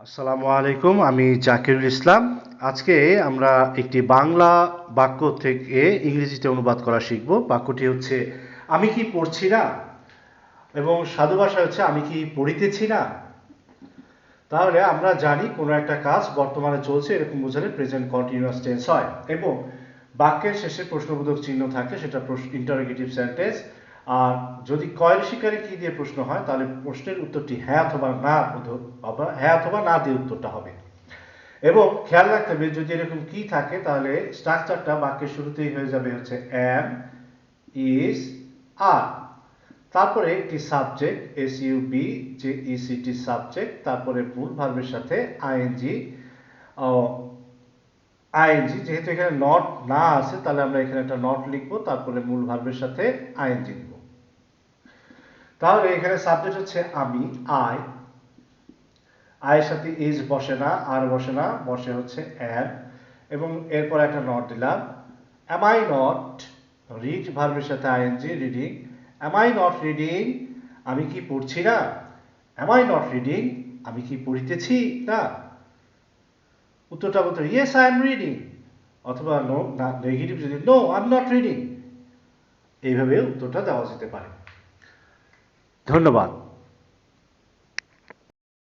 আসসালামু আলাইকুম, আমি জাকিরুল ইসলাম। আজকে আমরা একটি বাংলা বাক্য থেকে ইংরেজিতে অনুবাদ করা শিখব। বাক্যটি হচ্ছে, আমি কি পড়ছি না? এবং সাধু ভাষা হচ্ছে, আমি কি পড়িতেছি না? তাহলে আমরা জানি কোনো একটা কাজ বর্তমানে চলছে, এরকম বোঝালে প্রেজেন্ট কন্টিনিউয়াস টেন্স হয়। এবং বাক্যের শেষে প্রশ্নবোধক চিহ্ন থাকে, সেটা ইন্টারোগেটিভ সেন্টেন্স আর যদি কয়েল শিকারে কি দিয়ে প্রশ্ন হয়, তাহলে প্রশ্নের উত্তরটি হ্যাঁ অথবা না হ্যাঁ অথবা না দিয়ে উত্তরটা হবে। এবং খেয়াল রাখতে হবে, যদি এরকম কি থাকে, তাহলে স্ট্রাকচারটা বাক্যের শুরুতেই হয়ে যাবে হচ্ছে অ্যাম ইজ আর। তারপরে একটি সাবজেক্ট, এস বি, যে ইসিটি সাবজেক্ট, তারপরে মূল ভার্বের সাথে আইএনজি আইএনজি যেহেতু এখানে নট না আছে, তাহলে আমরা এখানে একটা নট লিখব, তারপরে মূল ভার্বের সাথে আইএনজি দিব তাহলে এখানে সাবজেক্ট হচ্ছে আমি আই আয়ের সাথে ইজ বসে না আর বসে না, বসে হচ্ছে অ্যাম এবং এরপর একটা নট দিলাম। অ্যাম আই নট রিড ভার্বের সাথে ING reading am I not reading আমি কি পড়ছি না? অ্যাম আই নট রিডিং আমি কি পড়িতেছি না? উত্তরটা বলতে ইয়েস আই এম রিডিং অথবা নো না নেগেটিভ যদি no I am not reading এইভাবে উত্তরটা দেওয়া যেতে পারে। ধন্যবাদ।